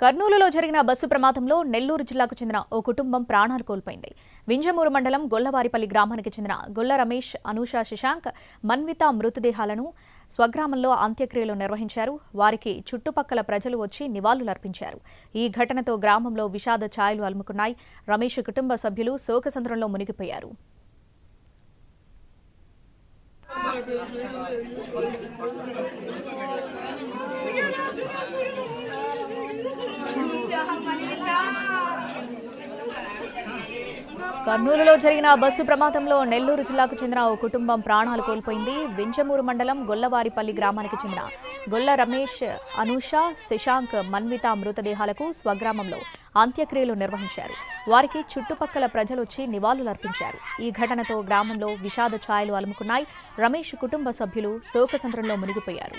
కర్నూలులో జరిగిన బస్సు ప్రమాదంలో నెల్లూరు జిల్లాకు చెందిన ఓ కుటుంబం ప్రాణాలు కోల్పోయింది. వింజమూరు మండలం గొల్లవారిపల్లి గ్రామానికి చెందిన గొల్ల రమేష్ అనూష శశాంక్ మన్విత మృతదేహాలను స్వగ్రామంలో అంత్యక్రియలు నిర్వహించారు. వారికి చుట్టుపక్కల ప్రజలు వచ్చి నివాళులర్పించారు ఈ ఘటనతో గ్రామంలో విషాద ఛాయలు అలుముకున్నాయి. రమేష్ కుటుంబ సభ్యులు శోకసంద్రంలో మునిగిపోయారు. కర్నూలులో జరిగిన బస్సు ప్రమాదంలో నెల్లూరు జిల్లాకు చెందిన ఓ కుటుంబం ప్రాణాలు కోల్పోయింది. వింజమూరు మండలం గొల్లవారిపల్లి గ్రామానికి చెందిన గొల్ల రమేష్ అనూష శశాంక్ మన్విత మృతదేహాలకు స్వగ్రామంలో అంత్యక్రియలు నిర్వహించారు. వారికి చుట్టుపక్కల ప్రజలొచ్చి నివాళులర్పించారు. ఈ ఘటనతో గ్రామంలో విషాద ఛాయలు అలుముకున్నాయి. రమేష్ కుటుంబ సభ్యులు శోకసంద్రంలో మునిగిపోయారు.